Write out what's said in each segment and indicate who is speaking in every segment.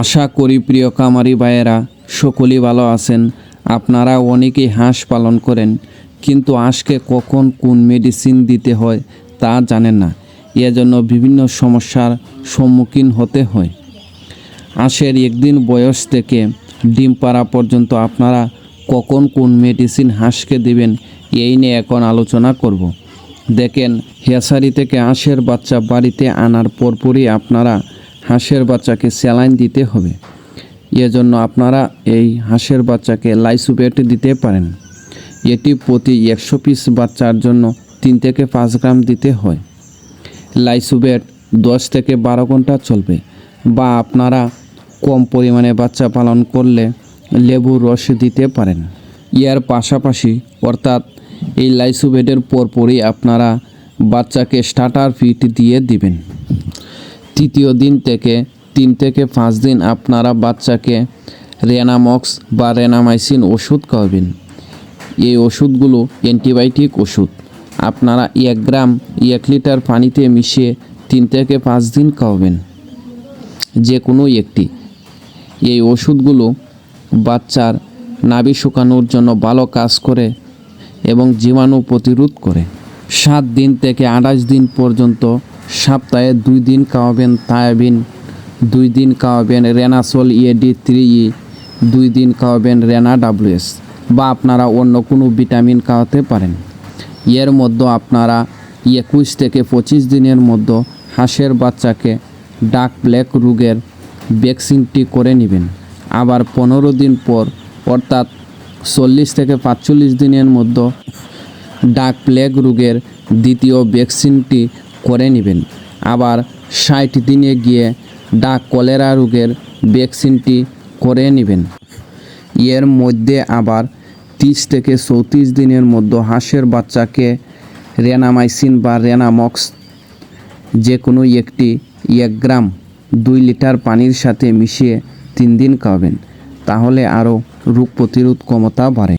Speaker 1: আশা করি প্রিয় কামারি ভাইয়েরা, সকলেই ভালো আছেন। আপনারা অনেকেই হাঁস পালন করেন, কিন্তু হাঁসকে কখন কোন মেডিসিন দিতে হয় তা জানেন না। এজন্য বিভিন্ন সমস্যার সম্মুখীন হতে হয়। হাঁসের একদিন বয়স থেকে ডিম পাড়া পর্যন্ত আপনারা কখন কোন মেডিসিন হাঁসকে দিবেন, এই নিয়ে এখন আলোচনা করব। দেখেন, হেসারি থেকে হাঁসের বাচ্চা বাড়িতে আনার পরপরই আপনারা হাঁসের বাচ্চাকে স্যালাইন দিতে হবে। এজন্য আপনারা এই হাঁসের বাচ্চাকে লাইসুবেট দিতে পারেন। এটি প্রতি একশো পিস বাচ্চার জন্য তিন থেকে পাঁচ গ্রাম দিতে হয়। লাইসুবেট দশ থেকে বারো ঘণ্টা চলবে বা আপনারা কম পরিমাণে বাচ্চা পালন করলে লেবুর রস দিতে পারেন। ইয়ার পাশাপাশি, অর্থাৎ এই লাইসুবেটের পরপরই আপনারা বাচ্চাকে স্টার্টার ফিট দিয়ে দিবেন। তৃতীয় দিন থেকে তিন থেকে পাঁচ দিন আপনারা বাচ্চাকে রেনামক্স বা রেনামাইসিন ওষুধ খাওয়াবেন। এই ওষুধগুলো অ্যান্টিবায়োটিক ওষুধ। আপনারা এক গ্রাম, এক লিটার পানিতে মিশিয়ে তিন থেকে পাঁচ দিন খাওয়াবেন। যে কোনো একটি। এই ওষুধগুলো বাচ্চার নাভি শুকানোর জন্য ভালো কাজ করে এবং জীবাণু প্রতিরোধ করে। সাত দিন থেকে আঠাশ দিন পর্যন্ত সপ্তাহে দুই দিন খাওয়াবেন থায়াবিন দুই দিন খাওয়াবেন রেনাসোল ইএডি থ্রি ই, দুই দিন খাওয়াবেন রেনা ডাব্লিউএস বা আপনারা অন্য কোনো ভিটামিন খাওয়াতে পারেন। এর মধ্যে আপনারা একুশ থেকে পঁচিশ দিনের মধ্যে হাঁসের বাচ্চাকে ডাক ব্ল্যাক রোগের ভ্যাকসিনটি করে নেবেন। আবার পনেরো দিন পর, অর্থাৎ চল্লিশ থেকে পাঁচচল্লিশ দিনের মধ্যে ডাক প্লেগ রোগের দ্বিতীয় ভ্যাকসিনটি করে নেবেন। আবার ষাট দিনে গিয়ে ডাক কলেরা রোগের ভ্যাকসিনটি করে নেবেন। এর মধ্যে আবার তিরিশ থেকে চৌত্রিশ দিনের মধ্যে হাঁসের বাচ্চাকে রেনামাইসিন বা রেনামক্স যে কোনো একটি এক গ্রাম দুই লিটার পানির সাথে মিশিয়ে তিন দিন খাওয়াবেন, তাহলে আরও রোগ প্রতিরোধ ক্ষমতা বাড়ে।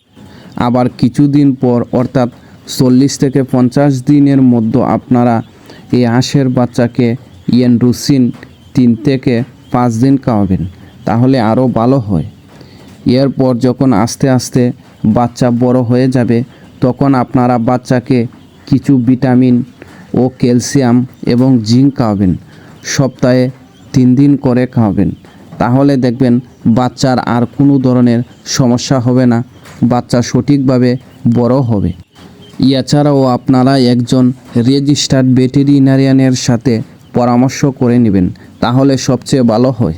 Speaker 1: আবার কিছুদিন পর অর্থাৎ চল্লিশ থেকে পঞ্চাশ দিনের মধ্যে আপনারা এই হাঁসের বাচ্চাকে ইয়েনরুসিন তিন থেকে পাঁচ দিন খাওয়াবেন, তাহলে আরও ভালো হয়। এরপর যখন আস্তে আস্তে বাচ্চা বড় হয়ে যাবে, তখন আপনারা বাচ্চাকে কিছু ভিটামিন ও ক্যালসিয়াম এবং জিঙ্ক খাওয়াবেন, সপ্তাহে তিন দিন করে খাওয়াবেন। তাহলে দেখবেন বাচ্চার আর কোনো ধরনের সমস্যা হবে না, বাচ্চা সঠিকভাবে বড় হবে। এছাড়াও আপনারা একজন রেজিস্টার্ড ভেটেরিনারিয়ানের সাথে পরামর্শ করে নেবেন তাহলে সবচেয়ে ভালো হয়।